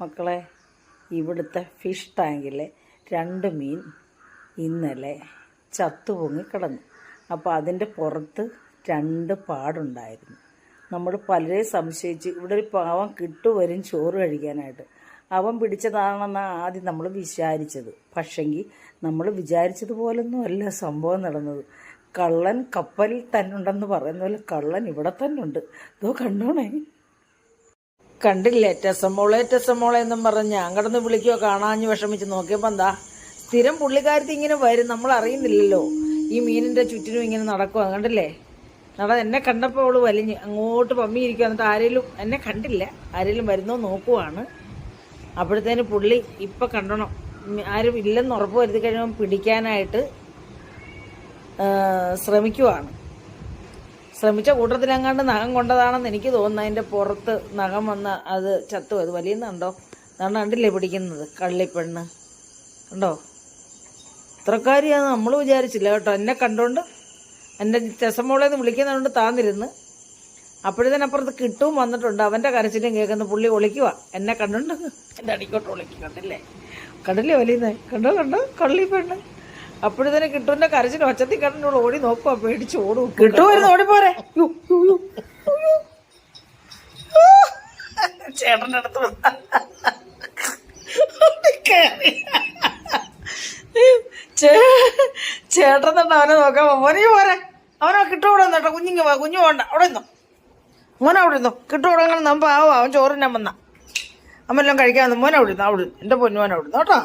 മക്കളെ ഇവിടുത്തെ ഫിഷ് ടാങ്കിലെ രണ്ട് മീൻ ഇന്നലെ ചത്തുപൊങ്ങി കിടന്നു. അപ്പോൾ അതിന്റെ പുറത്ത് രണ്ട് പാടുണ്ടായിരുന്നു. നമ്മൾ പലരെ സംശയിച്ച് ഇവിടെ ഒരു പാവം കിട്ടുവരും ചോറ് കഴിക്കാനായിട്ട്. അവൻ പിടിച്ചതാണെന്നാണ് ആദ്യം നമ്മൾ വിചാരിച്ചത്. പക്ഷെങ്കിൽ നമ്മൾ വിചാരിച്ചതുപോലൊന്നും അല്ല സംഭവം നടന്നത്. കള്ളൻ കപ്പലിൽ തന്നുണ്ടെന്ന് പറയുന്ന പോലെ കള്ളൻ ഇവിടെ തന്നുണ്ട്. ഇതോ കണ്ടോണേ? കണ്ടില്ലേ ടെസമോളെ ടെസമോളെ എന്നും പറഞ്ഞ്. ഞാൻ കിടന്ന് വിളിക്കുകയോ കാണാഞ്ഞ് വിഷമിച്ച് നോക്കിയപ്പോൾ എന്താ സ്ഥിരം പുള്ളിക്കാരത്തി ഇങ്ങനെ വരും നമ്മൾ അറിയുന്നില്ലല്ലോ. ഈ മീനിന്റെ ചുറ്റിനും ഇങ്ങനെ നടക്കുക കണ്ടില്ലേ? നട എന്നെ കണ്ടപ്പോൾ അവൾ വലിഞ്ഞ് അങ്ങോട്ട് പമ്മിയിരിക്കുക എന്നിട്ട് ആരെങ്കിലും എന്നെ കണ്ടില്ല ആരെങ്കിലും വരുന്നോ നോക്കുവാണ്. അപ്പോഴത്തേന് പുള്ളി ഇപ്പം കണ്ടണം. ആരും ഇല്ലെന്ന് ഉറപ്പ് വരുത്തി കഴിയുമ്പോൾ പിടിക്കാനായിട്ട് ശ്രമിക്കുവാണ്. ശ്രമിച്ച കൂട്ടത്തിലെങ്ങാണ്ട് നഖം കൊണ്ടതാണെന്ന് എനിക്ക് തോന്നുന്നു. അതിന്റെ പുറത്ത് നഖം വന്ന് അത് ചത്തു അത് വലിയുന്നുണ്ടോ അതാണ് കണ്ടില്ലേ പിടിക്കുന്നത് കള്ളിപ്പെണ്ണ്. കണ്ടോ? ഇത്രക്കാരിയാന്ന് നമ്മൾ വിചാരിച്ചില്ല കേട്ടോ. എന്നെ കണ്ടുകൊണ്ട് എന്റെ ചെസമോളെ നിന്ന് വിളിക്കുന്നതുകൊണ്ട് താന്നിരുന്ന് അപ്പോഴത്തേനപ്പുറത്ത് കിട്ടും വന്നിട്ടുണ്ട്. അവന്റെ കരച്ചിലും കേൾക്കുന്ന പുള്ളി ഒളിക്കുക എന്നെ കണ്ടുണ്ട്? എന്റെ അടിക്കോട്ട് ഒളിക്കുക കണ്ടില്ലേ കണ്ടില്ലേ വലിയ കണ്ടോ കണ്ടോ? കള്ളിപ്പെണ്ണ്. അപ്പോഴത്തേനും കിട്ടുവിന്റെ കരച്ചിൽ ഒച്ചത്തി കണ്ടിട്ടുള്ള ഓടി നോക്കുക പേടിച്ച് ഓടും കിട്ടുമായിരുന്നു ഓടിപ്പോരെ. ചേട്ടന്റെ അടുത്ത് ചേട്ടൻ തന്നെ അവനെ നോക്കാൻ മോനെ പോരെ. അവനെ കിട്ടുകൂടെ കേട്ടോ. കുഞ്ഞിങ്ങ കുഞ്ഞു പോണ്ട. അവിടെ നിന്നോ. മോനെ അവിടെ നിന്നോ. കിട്ടുകൂടെ നമ്മ അവൻ ചോറിനാൻ വന്ന. അമ്മ കഴിക്കാൻ മോനെ അവിടെ നിന്നോ അവിടെ ഇരുന്നു. എന്റെ പൊന്നു മോനെ അവിടെ ഇരുന്നു കേട്ടോ.